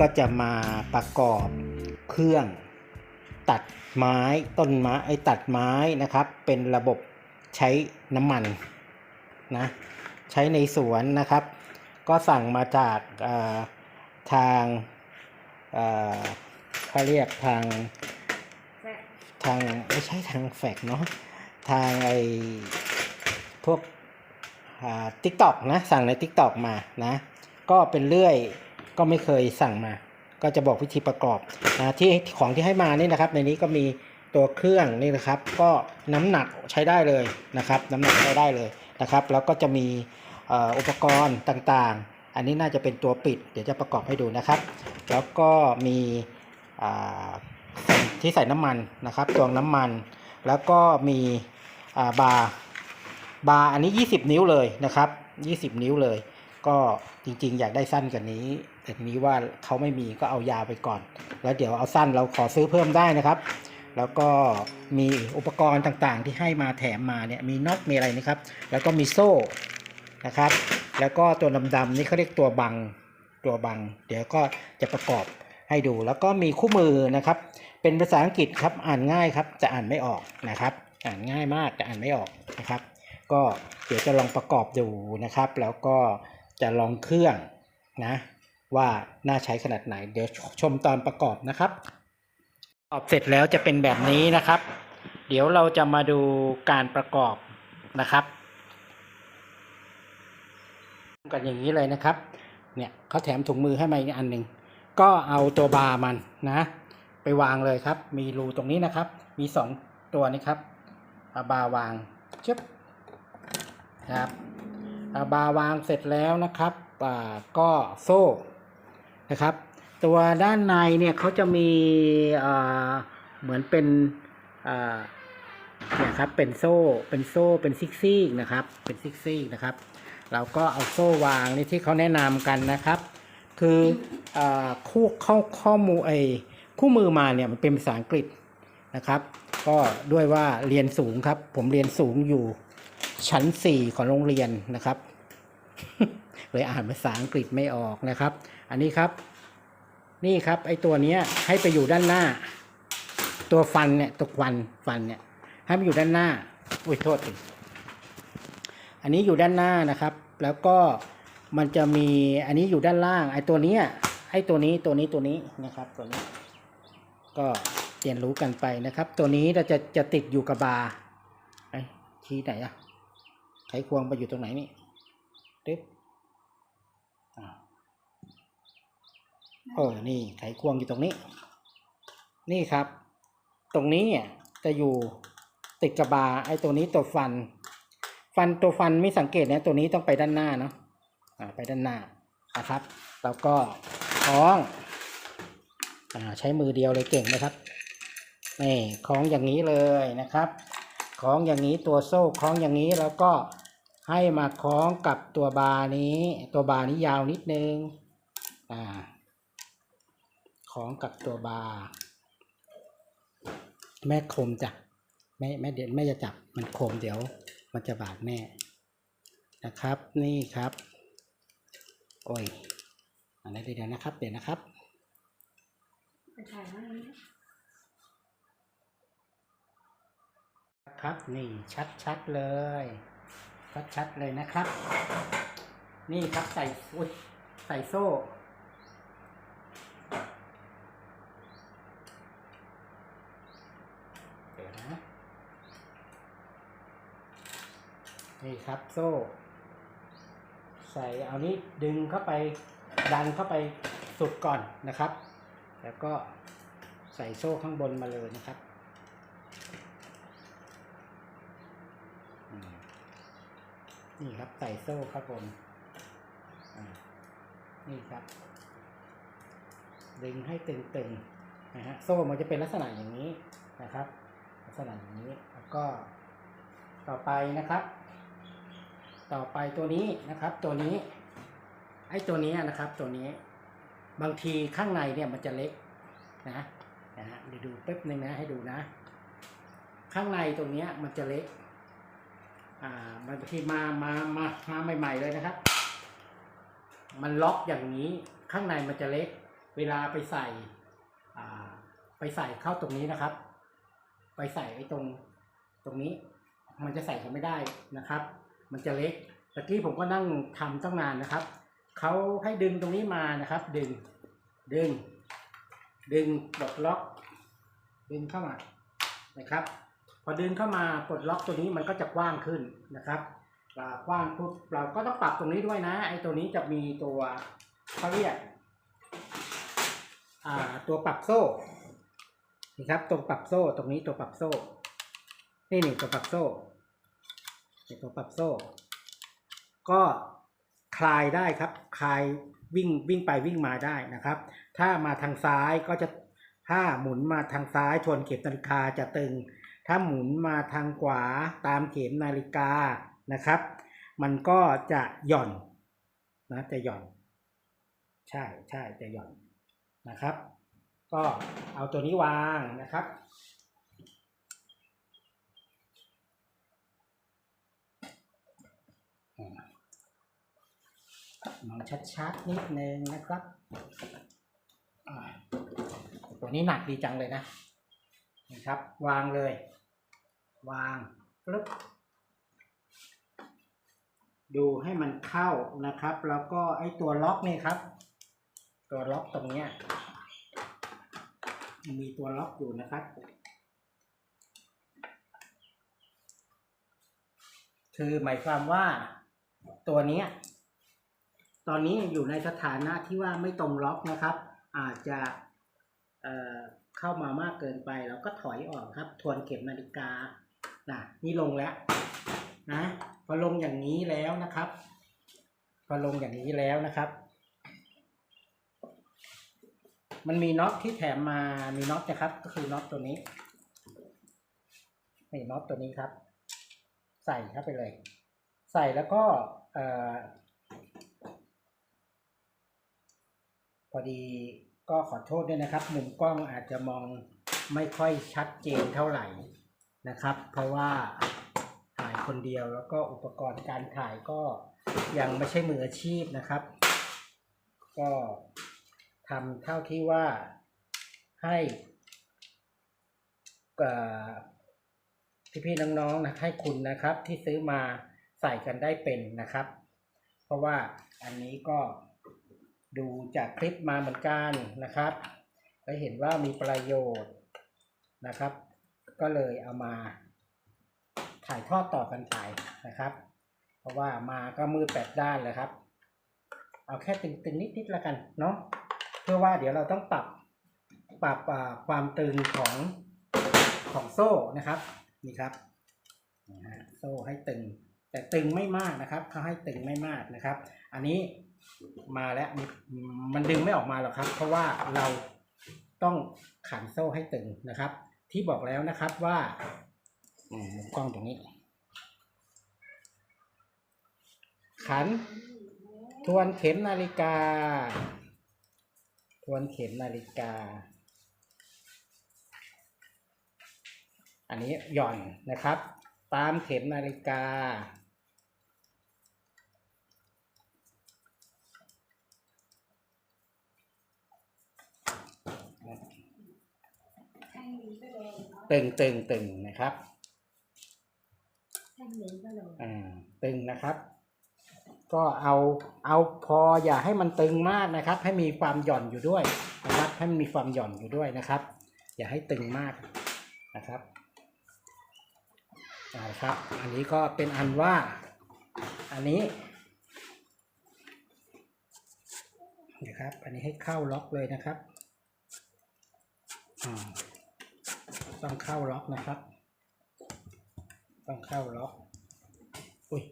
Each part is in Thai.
ก็จะมาประกอบเครื่องตัดไม้ต้นไม้ไอ้ตัดไม้นะครับ เป็นระบบใช้น้ำมันนะใช้ในสวนนะครับ ก็สั่งมาจากทางเขาเรียกทางทางไม่ใช่ทางแฟกเนาะทางไอ้พวกติ๊กตอกนะสั่งใน t ิ k t o k มานะ ก็เป็นเลื่อย ก็ไม่เคยสั่งมา ก็จะบอกวิธีประกอบนะที่ของที่ให้มานี่นะครับ ในนี้ก็มีตัวเครื่องนี่นะครับ ก็น้ำหนักใช้ได้เลยนะครับ น้ำหนักใช้ได้เลยนะครับ แล้วก็จะมีอุปกรณ์ต่างๆ อันนี้น่าจะเป็นตัวปิด เดี๋ยวจะประกอบให้ดูนะครับ แล้วก็มีที่ใส่น้ำมันนะครับตวงน้ำมัน แล้วก็มีาบาร์บาร์อันนี้ 20 นิ้วเลยนะครับ 20 นิ้วเลย ก็จริงๆ อยากได้สั้นกว่านี้ แต่ทีนี้ว่าเขาไม่มีก็เอายาวไปก่อน แล้วเดี๋ยวเอาสั้นเราขอซื้อเพิ่มได้นะครับ แล้วก็มีอุปกรณ์ต่างๆ ที่ให้มาแถมมาเนี่ยมีน็อตมีอะไรนะครับ แล้วก็มีโซ่นะครับ แล้วก็ตัวดำๆนี่เขาเรียกตัวบังตัวบัง เดี๋ยวก็จะประกอบให้ดู แล้วก็มีคู่มือนะครับ เป็นภาษาอังกฤษครับอ่านง่ายครับจะอ่านไม่ออกนะครับ อ่านง่ายมากแต่อ่านไม่ออกนะครับ ก็เดี๋ยวจะลองประกอบดูนะครับ แล้วก็จะลองเครื่องนะ ว่าน่าใช้ขนาดไหน เดี๋ยวชมตอนประกอบนะครับประกอบเสร็จแล้วจะเป็นแบบนี้นะครับ เดี๋ยวเราจะมาดูการประกอบนะครับกันอย่างนี้เลยนะครับ เนี่ยเขาแถมถุงมือให้มาอีกอันหนึ่ง ก็เอาตัวบาร์มันนะ ไปวางเลยครับ มีรูตรงนี้นะครับ มีสองตัวนี้ครับเอาบาร์วางชึบครับอาบาร์วางเสร็จแล้วนะครับก็โซ่ นะครับ ตัวด้านในเนี่ยเขาจะมีเหมือนเป็นเนี่ยครับเป็นโซ่เป็นโซ่เป็นซิกซี่นะครับ เป็นซิกซี่นะครับ เราก็เอาโซ่วางนี่ที่เขาแนะนำกันนะครับ คืออคู่เข้าข้อมูลไอ้คู่มือมาเนี่ยมันเป็นภาษาอังกฤษนะครับ ก็ด้วยว่าเรียนสูงครับ ผมเรียนสูงอยู่ชั้นสี่ของโรงเรียนนะครับ เลยอ่านภาษาอังกฤษไม่ออกนะครับ อันนี้ครับ นี่ครับไอตัวนี้ให้ไปอยู่ด้านหน้า ตัวฟันเนี่ยตัวฟันฟันเนี่ยให้มันอยู่ด้านหน้าอุ้ยโทษทีอันนี้อยู่ด้านหน้านะครับ แล้วก็มันจะมีอันนี้อยู่ด้านล่าง ไอตัวนี้ยไอตัวนี้ตัวนี้ตัวนี้นะครับตัวนี้ ก็เรียนรู้กันไปนะครับ ตัวนี้เราจะจะติดอยู่กับบาร์ไอยชี้ไหนอะไขควงไปอยู่ตรงไหนนี่ตึ๊บอ่า เออ นี่ไขควงอยู่ตรงนี้ นี่ครับ ตรงนี้เนี่ยจะอยู่ติดกับบาไอ้ตัวนี้ตัวฟัน ฟันตัวฟันไม่สังเกตนะตัวนี้ต้องไปด้านหน้าเนาะอ่าไปด้านหน้านะครับ แล้วก็คล้องอ่าใช้มือเดียวเลยเก่งนะครับนี่คล้องอย่างนี้เลยนะครับคล้องอย่างนี้ตัวโซ่คล้องอย่างนี้แล้วก็ให้มาคล้องกับตัวบาร์นี้ ตัวบาร์นี้ยาวนิดนึงอ่า คล้องกับตัวบาร์แม่คมจ้ะแม่แม่เดี๋ยวแม่จะจับมันคมเดี๋ยว มันจะบาดแม่นะครับ นี่ครับ โอ้ยอันนี้เดี๋ยวนะครับ เดี๋ยวนะครับไปถ่ายนะครับนี่ชัดๆเลยชัดๆเลยนะครับ นี่ครับใส่อุ้ยใส่โซ่ เดี๋ยวนะ นี่ครับโซ่ ใส่เอานี้ดึงเข้าไปดันเข้าไปสุดก่อนนะครับ แล้วก็ใส่โซ่ข้างบนมาเลยนะครับ นี่ครับใส่โซ่ครับผมนี่ครับ ดึงให้ตึงๆนะฮะโซ่มันจะเป็นลักษณะอย่างนี้นะครับ ลักษณะอย่างนี้แล้วก็ต่อไปนะครับ ต่อไปตัวนี้นะครับ ตัวนี้ ไอ้ตัวนี้นะครับ ตัวนี้ บางทีข้างในเนี่ยมันจะเล็กนะนะฮะเดี๋ยวดูแป๊บนึงนะให้ดูนะ ข้างในตรงเนี้ยมันจะเล็ก อ่าบางทีมามามามาใหม่ ๆ เลยนะครับ มันล็อกอย่างนี้ข้างในมันจะเล็ก เวลาไปใส่อ่าไปใส่เข้าตรงนี้นะครับ ไปใส่ไอ้ตรงตรงนี้ มันจะใส่กันไม่ได้นะครับ มันจะเล็กตะกี้ผมก็นั่งทำตั้งนานนะครับเขาให้ดึงตรงนี้มานะครับ ดึง ดึง ดึงปลดล็อก ดึงเข้ามานะครับ พอดึงเข้ามาปลดล็อกตัวนี้มันก็จะกว้างขึ้นนะครับกว้างปุ๊บเราก็ต้องปรับตรงนี้ด้วยนะ ไอ้ตัวนี้จะมีตัวเขาเรียกตัวปรับโซ่นี่ครับตรงปรับโซ่ตรงนี้ตัวปรับโซ่ นี่นี่ตัวปรับโซ่ นี่ตัวปรับโซ่ ก็คลายได้ครับ คลายวิ่งวิ่งไปวิ่งมาได้นะครับ ถ้ามาทางซ้ายก็จะถ้าหมุนมาทางซ้ายทวนเข็มนาฬิกาจะตึง ถ้าหมุนมาทางขวาตามเข็มนาฬิกานะครับ มันก็จะหย่อนนะจะหย่อน ใช่ใช่จะหย่อนนะครับ ก็เอาตัวนี้วางนะครับ มองชัดๆนิดนึงนะครับตัวนี้หนักดีจังเลยนะนะครับ วางเลย วางปึ๊บดูให้มันเข้านะครับ แล้วก็ไอ้ตัวล็อกนี่ครับ ตัวล็อกตรงเนี้ยมีตัวล็อกอยู่นะครับ คือหมายความว่าตัวเนี้ย ตอนนี้อยู่ในสถานะที่ว่าไม่ตรงล็อกนะครับ อาจจะเเข้ามามากเกินไปเราก็ถอยออกครับ ทวนเข็มนาฬิกานะนี่ลงแล้วนะพอลงอย่างนี้แล้วนะครับพอลงอย่างนี้แล้วนะครับ มันมีน็อตที่แถมมามีน็อตนะครับ ก็คือน็อตตัวนี้นี่น็อตตัวนี้ครับ ใส่เข้าไปเลย ใส่แล้วก็เอ่อ พอดีก็ขอโทษด้วยนะครับ มุมกล้องอาจจะมองไม่ค่อยชัดเจนเท่าไหร่นะครับ เพราะว่าถ่ายคนเดียวแล้วก็อุปกรณ์การถ่ายก็ยังไม่ใช่มืออาชีพนะครับ ก็ทำเท่าที่ว่าให้พี่ๆน้องๆนะให้คุณนะครับที่ซื้อมาใส่กันได้เป็นนะครับ เพราะว่าอันนี้ก็ ดูจากคลิปมาเหมือนกันนะครับแล้วเห็นว่ามีประโยชน์นะครับ ก็เลยเอามาถ่ายทอดต่อกันไปนะครับ เพราะว่ามาก็มือแปดด้านเลยครับ เอาแค่ตึงๆนิดๆแล้วกันเนาะเพื่อว่าเดี๋ยวเราต้องปรับปรับความตึงของของโซ่นะครับนี่ครับโซ่ให้ตึง แต่ตึงไม่มากนะครับเขาให้ตึงไม่มากนะครับ อันนี้ มาแล้วมันดึงไม่ออกมาหรอกครับ เพราะว่าเราต้องขันโซ่ให้ตึงนะครับ ที่บอกแล้วนะครับว่าอืมมุมกล้องตรงนี้ ขัน ทวนเข็มนาฬิกา ทวนเข็มนาฬิกา อันนี้หย่อนนะครับ ตามเข็มนาฬิกา แท่งนี้ก็เลยเนาะ ตึงตึงตึงนะครับแท่งนี้ก็เลยอ่าตึงนะครับ ก็เอาเอาพออย่าให้มันตึงมากนะครับ ให้มีความหย่อนอยู่ด้วยนะครับให้มันมีความหย่อนอยู่ด้วยนะครับ อย่าให้ตึงมากนะครับเอาละครับ อันนี้ก็เป็นอันว่า อันนี้นะครับ อันนี้ให้เข้าล็อกเลยนะครับอ่า ต้องเข้าล็อกนะครับ ต้องเข้าล็อก อุ้ย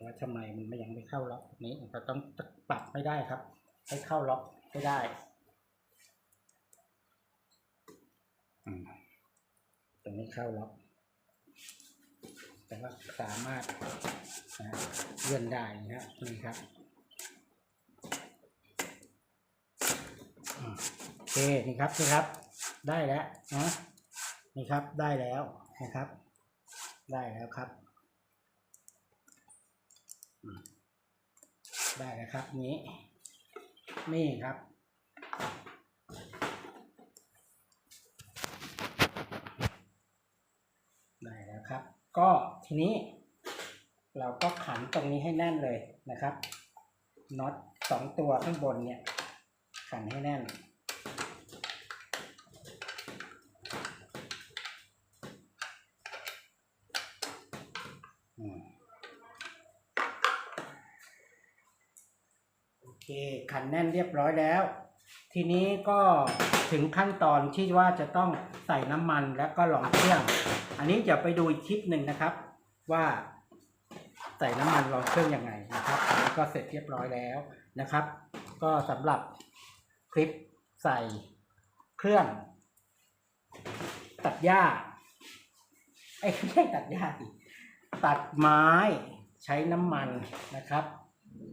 แล้วทำไมมันไม่ยังไม่เข้าล็อกนี้เราต้องปรับไม่ได้ครับ ให้เข้าล็อกให้ได้อืมตรงนี้เข้าล็อก แต่ว่าสามารถเลื่อนได้นะครับนี่ครับอืมโอ เคนี่ครับนี่ครับ ได้แล้วนะนี่ครับได้แล้วนะครับ ได้แล้วครับ ได้แล้วครับนี้ นี่ครับได้แล้วครับ ก็ทีนี้ เราก็ขันตรงนี้ให้แน่นเลยนะครับน็อตสองตัวข้างบนเนี่ย ขันให้แน่น อืมโอ เคขันแน่นเรียบร้อยแล้ว ทีนี้ก็ถึงขั้นตอนที่ว่าจะต้องใส่น้ำมันแล้วก็หลอมเครื่อง อันนี้จะไปดูอีกคลิปหนึ่งนะครับ ว่าใส่น้ำมันหลอมเครื่องยังไงนะครับอันนี้ก็เสร็จเรียบร้อยแล้วนะครับ ก็สำหรับคลิปใส่เครื่อง ตัดหญ้าไอ้ไม่ใช่ตัดหญ้าสิตัดไม้ใช้น้ำมันนะครับ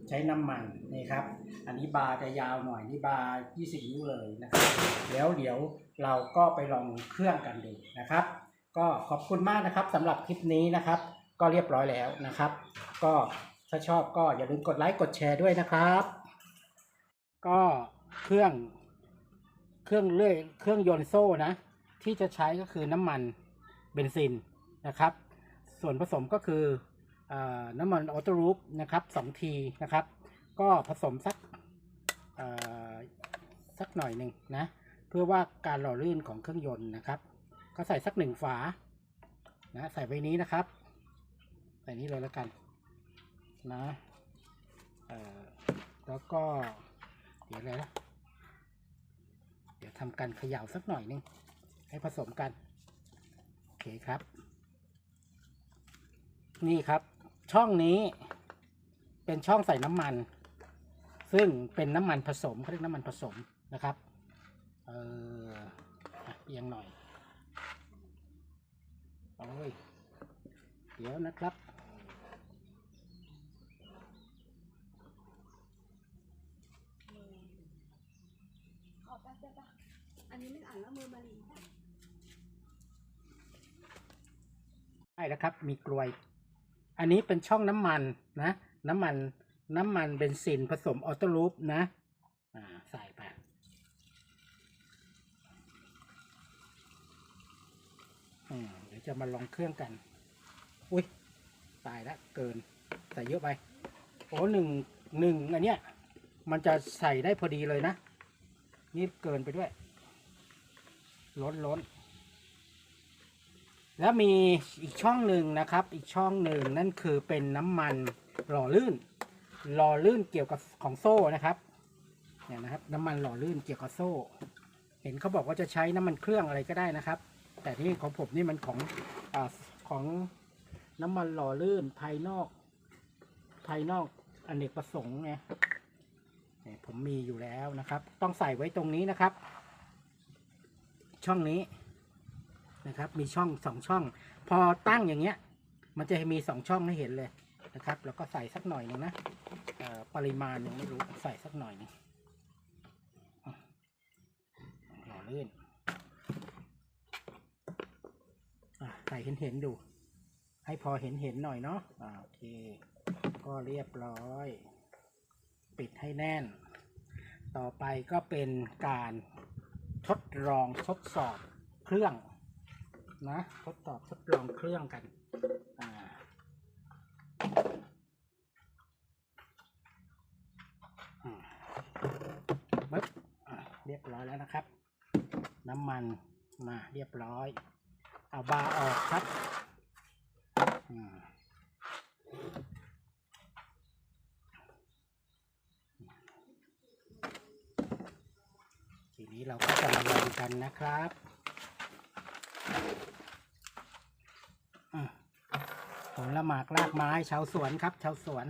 ใช้น้ำมันนี่ครับ อันนี้บาร์จะยาวหน่อยนี่บาร์ 20 นิ้วเลยนะครับ แล้วเดี๋ยวเราก็ไปลองเครื่องกันดูนะครับ ก็ขอบคุณมากนะครับสำหรับคลิปนี้นะครับ ก็เรียบร้อยแล้วนะครับ ก็ถ้าชอบก็อย่าลืมกดไลค์กดแชร์ด้วยนะครับ ก็เครื่องเครื่องเลื่อยเครื่องยนต์โซ่นะ ที่จะใช้ก็คือน้ำมันเบนซินนะครับ ส่วนผสมก็คือเออ น้ำมันออโตรูปนะครับสองทีนะครับ ก็ผสมสักสักหน่อยหนึ่งนะ เพื่อว่าการหล่อลื่นของเครื่องยนต์นะครับ ก็ใส่สักหนึ่งฝานะใส่ไว้นี้นะครับ ใส่นี้เลยแล้วกันนะแล้วก็เดี๋ยวเลยนะเดี๋ยวทำการเขย่าสักหน่อยหนึงให้ผสมกัน โอเคครับ นี่ครับ ช่องนี้เป็นช่องใส่น้ำมัน ซึ่งเป็นน้ำมันผสมเขาเรียกน้ำมันผสมนะครับเอออะเอียงหน่อยโอ้ยเดี๋ยวนะครับขอแป๊บได้ปะอันนี้มันอ่านว่ามือมาลีนใช่แล้วครับ มีกลวย อันนี้เป็นช่องน้ำมันนะ น้ำมันน้ำมันเบนซินผสมออโต้ลูปนะใส่ไปเดี๋ยวจะมาลองเครื่องกัน อุ้ยตายแล้วเกิน ใส่เยอะไป โอ้หนึ่งหนึ่งอันเนี้ย มันจะใส่ได้พอดีเลยนะ นี่เกินไปด้วย ล้นล้น แล้วมีอีกช่องหนึ่งนะครับ อีกช่องหนึ่งนั่นคือเป็นน้ำมันหล่อลื่น หล่อลื่นเกี่ยวกับของโซ่นะครับเนี่ยนะครับ น้ำมันหล่อลื่นเกี่ยวกับโซ่ เห็นเขาบอกว่าจะใช้น้ำมันเครื่องอะไรก็ได้นะครับ แต่นี่ของผมนี่มันของอของน้ำมันหล่อลื่นภายนอก ภายนอกอเนกประสงค์ไงผมมีอยู่แล้วนะครับ ต้องใส่ไว้ตรงนี้นะครับ ช่องนี้ นะครับ มีช่องสองช่อง พอตั้งอย่างเงี้ย มันจะมีสองช่องให้เห็นเลยนะครับ แล้วก็ใส่สักหน่อยหนึ่งนะปริมาณยังไม่รู้ใส่สักหน่อยหนึงอะหล่อลื่นอะใส่เห็นเห็นๆดู ให้พอเห็นเห็นๆหน่อยเนาะโอเค ก็เรียบร้อย ปิดให้แน่น ต่อไปก็เป็นการทดลองทดสอบเครื่อง นะทดสอบทดลองเครื่องกันอ่าอืมปึ๊บเรียบร้อยแล้วนะครับ น้ำมันมาเรียบร้อย เอาบาร์ออกครับอืมทีนี้เราก็จะมาลองกันนะครับ ผลละหมากรากไม้ชาวสวนครับ ชาวสวน